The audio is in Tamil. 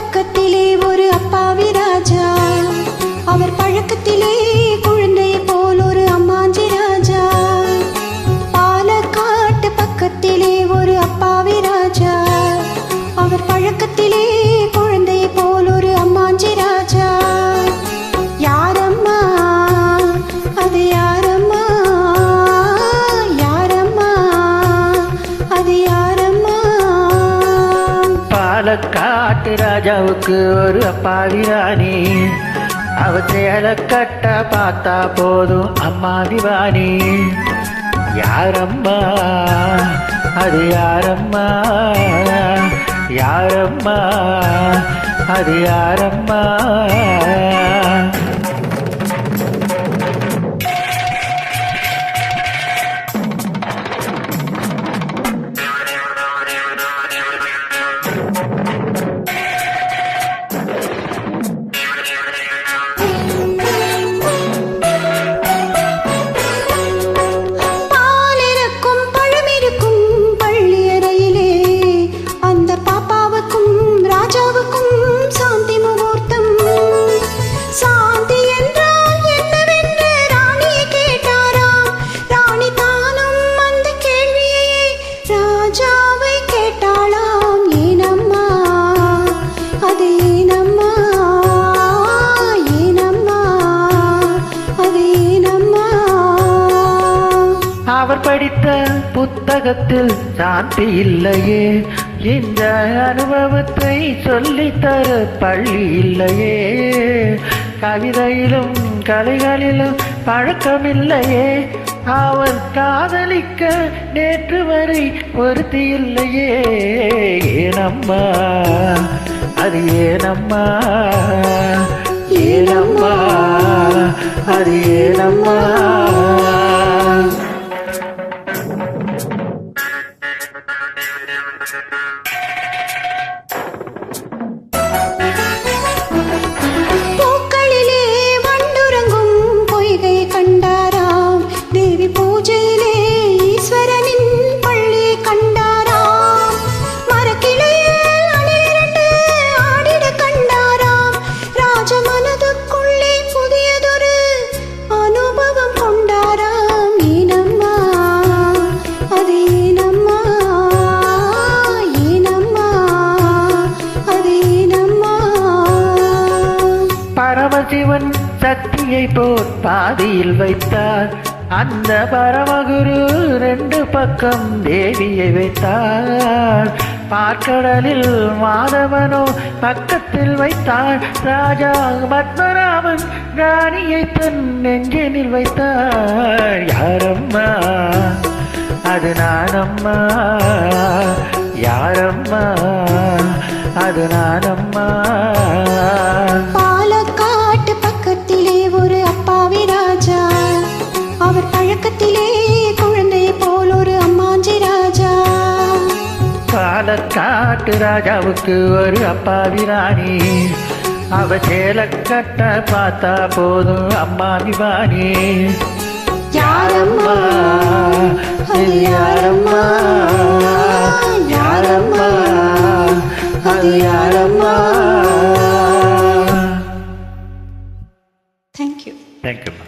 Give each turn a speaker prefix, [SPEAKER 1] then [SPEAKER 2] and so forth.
[SPEAKER 1] பக்கத்திலே ஒரு பாலக்காட்டு
[SPEAKER 2] ராஜாவுக்கு ஒரு அப்பாவி ராணி. அவ சேலை கட்ட பார்த்தா போதும் அம்மா விவானி யாரம்மா? அது யாரம்மா? யாரம்மா? அது யாரம்மா? புத்தகத்தில் சாந்தி இல்லையே. இந்த அனுபவத்தை சொல்லித்தர பள்ளி இல்லையே. கவிதையிலும் கலைகளிலும் பழக்கமில்லையே. அவர் காதலிக்க நேற்று வரை பொருத்தி இல்லையே. ஏனம்மா அது ஏனம்மா ஏனம்மா அது ஏனம்மா.
[SPEAKER 1] Thank you.
[SPEAKER 2] பரமசிவன் சக்தியை போர் பாதியில் வைத்தார். அந்த பரமகுரு ரெண்டு பக்கம் தேவியை வைத்தார். பார்க்கடலில் மாதவனோ பக்கத்தில் வைத்தார். ராஜா பத்மநாபன் ராணியை தன் நெஞ்சினில் வைத்தார். யாரம்மா? அது நானம்மா. யாரம்மா? அது நானம்மா. காட்டு ராஜாவுக்கு ஒரு அப்பாவி ராணி அவ சேல கட்ட பார்த்தா போதும் அம்மா திவானி
[SPEAKER 1] யாரம்மா? அது யாரம்மா? யாரம்மா? அது யாரம்மா? தேங்க்யூ தேங்க்யூம்மா